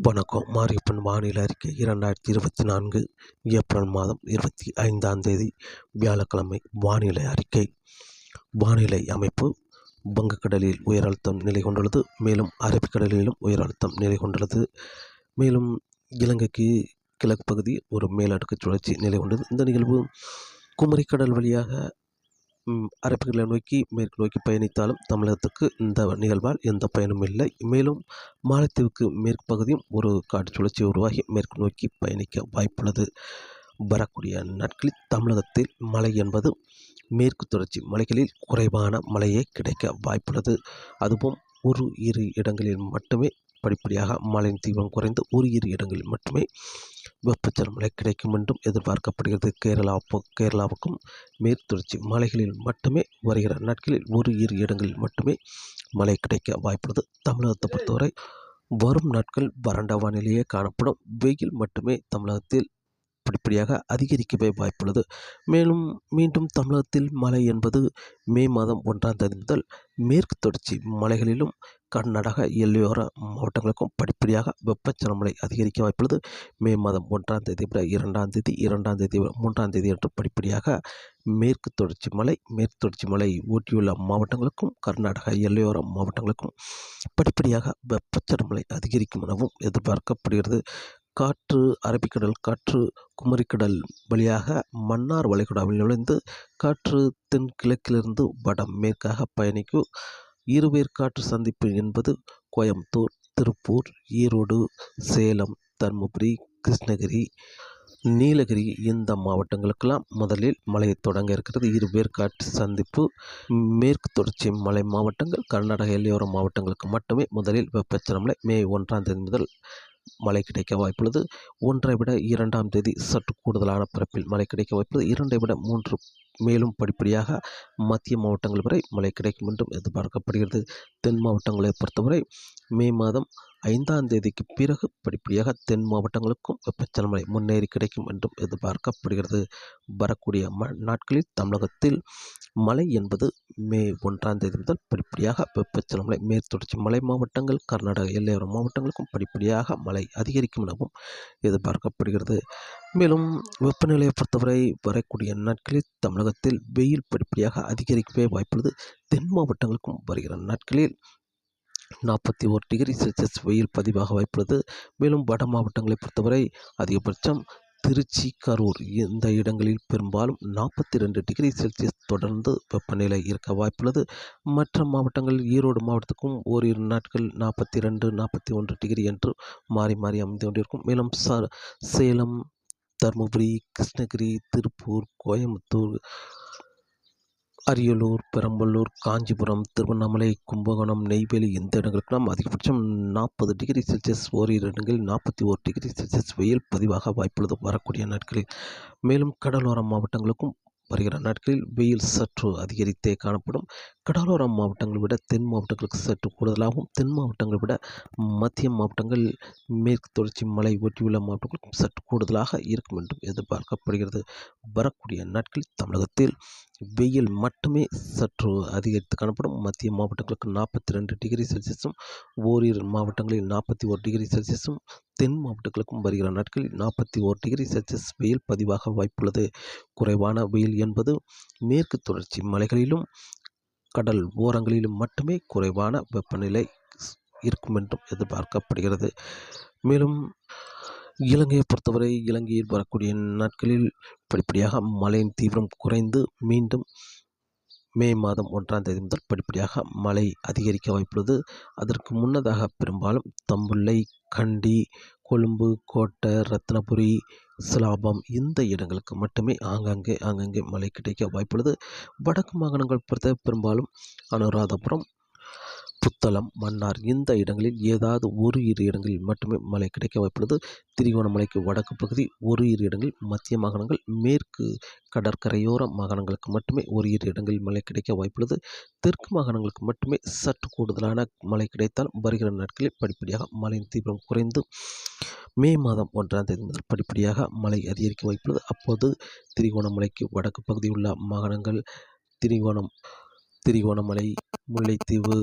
வணக்கம். மாரியப்பன் வானிலை அறிக்கை இரண்டாயிரத்தி இருபத்தி நான்கு ஏப்ரல் மாதம் இருபத்தி ஐந்தாம் தேதி வியாழக்கிழமை வானிலை அறிக்கை. வானிலை அமைப்பு வங்கக்கடலில் உயர் அழுத்தம் நிலை கொண்டுள்ளது மேலும் அரபிக்கடலிலும் உயர் அழுத்தம் நிலை கொண்டுள்ளது. மேலும் இலங்கைக்கு கிழக்கு பகுதி ஒரு மேலடுக்கு சுழற்சி நிலை கொண்டது. இந்த நிகழ்வு குமரிக்கடல் வழியாக அரபிக்கடலை நோக்கி மேற்கு நோக்கி பயணித்தாலும் தமிழகத்துக்கு இந்த நிகழ்வால் எந்த பயனும் இல்லை. மேலும் மாலத்தீவுக்கு மேற்கு பகுதியும் ஒரு காற்று சுழற்சி உருவாகி மேற்கு நோக்கி பயணிக்க வாய்ப்புள்ளது. வரக்கூடிய நாட்களில் தமிழகத்தில் மழை என்பது மேற்கு தொடர்ச்சி மலைகளில் குறைவான மழையே கிடைக்க வாய்ப்புள்ளது. அதுவும் ஒரு இரு இடங்களில் மட்டுமே படிப்படியாக மழையின் தீவிரம் குறைந்து ஒரு இரு இடங்களில் மட்டுமே வெப்பச்சலன மழை கிடைக்கும் என்றும் எதிர்பார்க்கப்படுகிறது. கேரளா கேரளாவுக்கும் மேற்குத்தொடர்ச்சி மலைகளில் மட்டுமே வருகிற நாட்களில் ஒரு இரு இடங்களில் மட்டுமே மழை கிடைக்க வாய்ப்புள்ளது. தமிழகத்தை பொறுத்தவரை வரும் நாட்கள் வறண்ட வானிலையே காணப்படும். வெயில் மட்டுமே தமிழகத்தில் படிப்படியாக அதிகரிக்கவே வாய்ப்புள்ளது. மேலும் மீண்டும் தமிழகத்தில் மழை என்பது மே மாதம் ஒன்றாம் தேதி முதல் மேற்கு தொடர்ச்சி மலைகளிலும் கர்நாடக எல்லையோர மாவட்டங்களுக்கும் படிப்படியாக வெப்பச்சலமலை அதிகரிக்க வாய்ப்புள்ளது. மே மாதம் ஒன்றாம் தேதி விட இரண்டாம் தேதி இரண்டாம் தேதி விட மூன்றாம் தேதி என்று படிப்படியாக மேற்கு தொடர்ச்சி மலை மேற்கு தொடர்ச்சி மலை ஒட்டியுள்ள மாவட்டங்களுக்கும் கர்நாடக எல்லையோர மாவட்டங்களுக்கும் படிப்படியாக வெப்பச்சலமலை அதிகரிக்கும் எனவும் எதிர்பார்க்கப்படுகிறது. காற்று அரபிக்கடல் காற்று குமரிக்கடல் வழியாக மன்னார் வளைகுடாவில் நுழைந்து காற்று தென்கிழக்கிலிருந்து வட மேற்காக பயணிக்கும் இருவேற்காற்று சந்திப்பு என்பது கோயம்புத்தூர் திருப்பூர் ஈரோடு சேலம் தருமபுரி கிருஷ்ணகிரி நீலகிரி இந்த மாவட்டங்களுக்கெல்லாம் முதலில் மழை தொடங்க இருக்கிறது. இருவேர்காற்று சந்திப்பு மேற்கு தொடர்ச்சி மலை மாவட்டங்கள் கர்நாடக எல்லையோர மாவட்டங்களுக்கு மட்டுமே முதலில் வெப்பச்சலமலை மே ஒன்றாம் தேதி முதல் மழை கிடைக்க வாய்ப்புள்ளது. ஒன்றை விட இரண்டாம் தேதி சற்று கூடுதலான பரப்பில் மழை கிடைக்க வாய்ப்புள்ளது. இரண்டை விட மூன்று மேலும் படிப்படியாக மத்திய மாவட்டங்கள் வரை மழை கிடைக்கும் என்றும் எதிர்பார்க்கப்படுகிறது. தென் மாவட்டங்களை பொறுத்தவரை மே மாதம் ஐந்தாம் தேதிக்கு பிறகு படிப்படியாக தென் மாவட்டங்களுக்கும் வெப்பச்சலன மழை முன்னேறி கிடைக்கும் என்றும் எதிர்பார்க்கப்படுகிறது. வரக்கூடிய ம நாட்களில் தமிழகத்தில் மழை என்பது மே ஒன்றாம் தேதி முதல் படிப்படியாக வெப்பச்சலன மழை மேற்தொடர்ச்சி மலை மாவட்டங்கள் கர்நாடக எல்லையோர மாவட்டங்களுக்கும் படிப்படியாக மழை அதிகரிக்கும் எனவும் எதிர்பார்க்கப்படுகிறது. மேலும் வெப்பநிலையை பொறுத்தவரை வரக்கூடிய நாட்களில் தமிழகத்தில் வெயில் படிப்படியாக அதிகரிக்கவே வாய்ப்புள்ளது. தென் மாவட்டங்களுக்கும் வருகிற நாட்களில் நாற்பத்தி ஒரு டிகிரி செல்சியஸ் வெயில் பதிவாக வாய்ப்புள்ளது. மேலும் வட மாவட்டங்களை பொறுத்தவரை அதிகபட்சம் திருச்சி கரூர் இந்த இடங்களில் பெரும்பாலும் நாற்பத்தி ரெண்டு டிகிரி செல்சியஸ் தொடர்ந்து வெப்பநிலை இருக்க வாய்ப்புள்ளது. மற்ற மாவட்டங்கள் ஈரோடு மாவட்டத்துக்கும் ஓரிரு நாட்கள் நாற்பத்தி ரெண்டு நாற்பத்தி ஒன்று டிகிரி என்று மாறி மாறி அமைந்து கொண்டிருக்கும். மேலும் ச சேலம் தருமபுரி கிருஷ்ணகிரி திருப்பூர் கோயம்புத்தூர் அரியலூர் பெரம்பலூர் காஞ்சிபுரம் திருவண்ணாமலை கும்பகோணம் நெய்வேலி இந்த இடங்களுக்கெல்லாம் அதிகபட்சம் நாற்பது டிகிரி செல்சியஸ் ஓரிரு இடங்களில் நாற்பத்தி ஓர் டிகிரி செல்சியஸ் வெயில் பதிவாக வாய்ப்புள்ளது வரக்கூடிய நாட்களில். மேலும் கடலோர மாவட்டங்களுக்கும் வருகிற நாட்களில் வெயில் சற்று அதிகரித்தே காணப்படும். கடலோர மாவட்டங்களை விட தென் மாவட்டங்களுக்கு சற்று கூடுதலாகவும் தென் மாவட்டங்களை விட மத்திய மாவட்டங்கள் மேற்கு தொடர்ச்சி மலை ஒட்டியுள்ள மாவட்டங்களுக்கும் சற்று கூடுதலாக இருக்கும் என்றும் எதிர்பார்க்கப்படுகிறது. வரக்கூடிய நாட்களில் தமிழகத்தில் வெயில் மட்டுமே சற்று அதிகரித்து காணப்படும். மத்திய மாவட்டங்களுக்கு நாற்பத்தி ரெண்டு டிகிரி செல்சியஸும் ஓரிரு மாவட்டங்களில் நாற்பத்தி ஒரு டிகிரி செல்சியஸும் தென் மாவட்டங்களுக்கும் வருகிற நாட்களில் நாற்பத்தி ஓர் டிகிரி செல்சியஸ் வெயில் பதிவாக வாய்ப்புள்ளது. குறைவான வெயில் என்பது மேற்கு தொடர்ச்சி மலைகளிலும் கடல் ஓரங்களிலும் மட்டுமே குறைவான வெப்பநிலை இருக்கும் என்றும் எதிர்பார்க்கப்படுகிறது. மேலும் இலங்கையை பொறுத்தவரை இலங்கையில் வரக்கூடிய நாட்களில் படிப்படியாக மழையின் தீவிரம் குறைந்து மீண்டும் மே மாதம் ஒன்றாம் தேதி முதல் படிப்படியாக மழை அதிகரிக்க வாய்ப்புள்ளது. அதற்கு முன்னதாக பெரும்பாலும் தம்புள்ளை கண்டி கொழும்பு கோட்டை ரத்னபுரி சிலாபம் இந்த இடங்களுக்கு மட்டுமே ஆங்காங்கே ஆங்காங்கே மழை கிடைக்க வாய்ப்புள்ளது. வடக்கு மாகாணங்கள் பொறுத்த பெரும்பாலும் அனுராதபுரம் புத்தளம் மன்னார் இந்த இடங்களில் ஏதாவது ஒரு இரு இடங்களில் மட்டுமே மழை கிடைக்க வாய்ப்புள்ளது திரிகோணமலைக்கு வடக்கு பகுதி ஒரு இரு இடங்களில் மத்திய மாகாணங்கள் மேற்கு கடற்கரையோர மாகாணங்களுக்கு மட்டுமே ஒரு இரு இடங்களில் மழை கிடைக்க வாய்ப்புள்ளது. தெற்கு மாகாணங்களுக்கு மட்டுமே சற்று கூடுதலான மழை கிடைத்தால் வருகிற நாட்களில் படிப்படியாக மழையின் தீவிரம் குறைந்து மே மாதம் ஒன்றாம் தேதி முதல் படிப்படியாக மழை அதிகரிக்க வாய்ப்புள்ளது. அப்போது திரிகோணமலைக்கு வடக்கு பகுதியில் உள்ள மாகாணங்கள் திரிகோணம் திரிகோணமலை முல்லைத்தீவு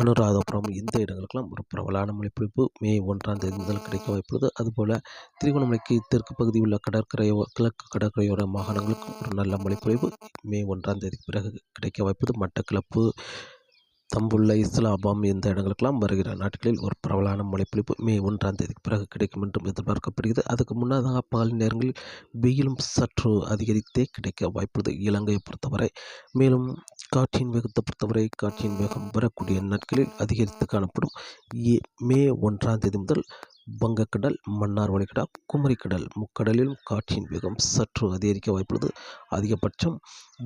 அனுராதபுரம் இந்த இடங்களுக்கெல்லாம் ஒரு பிரபலான மழைப்பொழிவு மே ஒன்றாம் தேதி முதல் கிடைக்க வாய்ப்புள்ளது. அதுபோல் திரிகோணமலைக்கு தெற்கு பகுதியில் உள்ள கடற்கரையோ கிழக்கு கடற்கரையோர மாகாணங்களுக்கும் ஒரு நல்ல மழைப்பொழிவு மே ஒன்றாம் தேதிக்கு பிறகு கிடைக்க வாய்ப்புள்ளது. மட்டக்களப்பு தம்புள்ள இஸ்லாபாம் இந்த இடங்களுக்கெல்லாம் வருகிற நாட்களில் ஒரு பரவலான மழைப்பொழிவு மே ஒன்றாம் தேதிக்கு பிறகு கிடைக்கும் என்றும் எதிர்பார்க்கப்படுகிறது. அதுக்கு முன்னதாக பகல் நேரங்களில் வெயிலும் சற்று அதிகரித்தே கிடைக்க வாய்ப்புள்ளது. இலங்கையை பொறுத்தவரை மேலும் காற்றின் வேகத்தை பொறுத்தவரை காற்றின் வேகம் வரக்கூடிய நாட்களில் அதிகரித்து காணப்படும். ஏ- மே ஒன்றாம் தேதி முதல் வங்கக்கடல் மன்னார் வளைகுடா குமரிக்கடல். முக்கடலிலும் காற்றின் வேகம் சற்று அதிகரிக்க வாய்ப்புள்ளது. அதிகபட்சம்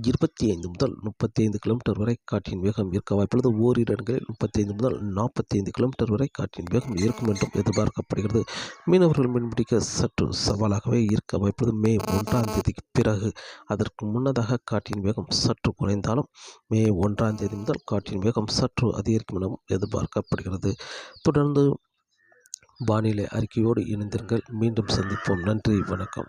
இருபத்தி ஐந்து முதல் முப்பத்தி ஐந்து கிலோமீட்டர் வரை காற்றின் வேகம் இருக்க வாய்ப்புள்ளது. ஓரிரு இடங்களில் முப்பத்தி ஐந்து முதல் நாற்பத்தி ஐந்து கிலோமீட்டர் வரை காற்றின் வேகம் இருக்கும் என்றும் எதிர்பார்க்கப்படுகிறது. மீனவர்கள் மீன்பிடிக்க சற்று சவாலாகவே இருக்க வாய்ப்புள்ளது. மே ஒன்றாம் தேதிக்கு பிறகு அதற்கு முன்னதாக காற்றின் வேகம் சற்று குறைந்தாலும் மே ஒன்றாம் தேதி முதல் காற்றின் வேகம் சற்று அதிகரிக்கும் எனவும் எதிர்பார்க்கப்படுகிறது. தொடர்ந்து வானிலை அறிக்கையோடு இணைந்திருங்கள். மீண்டும் சந்திப்போம். நன்றி. வணக்கம்.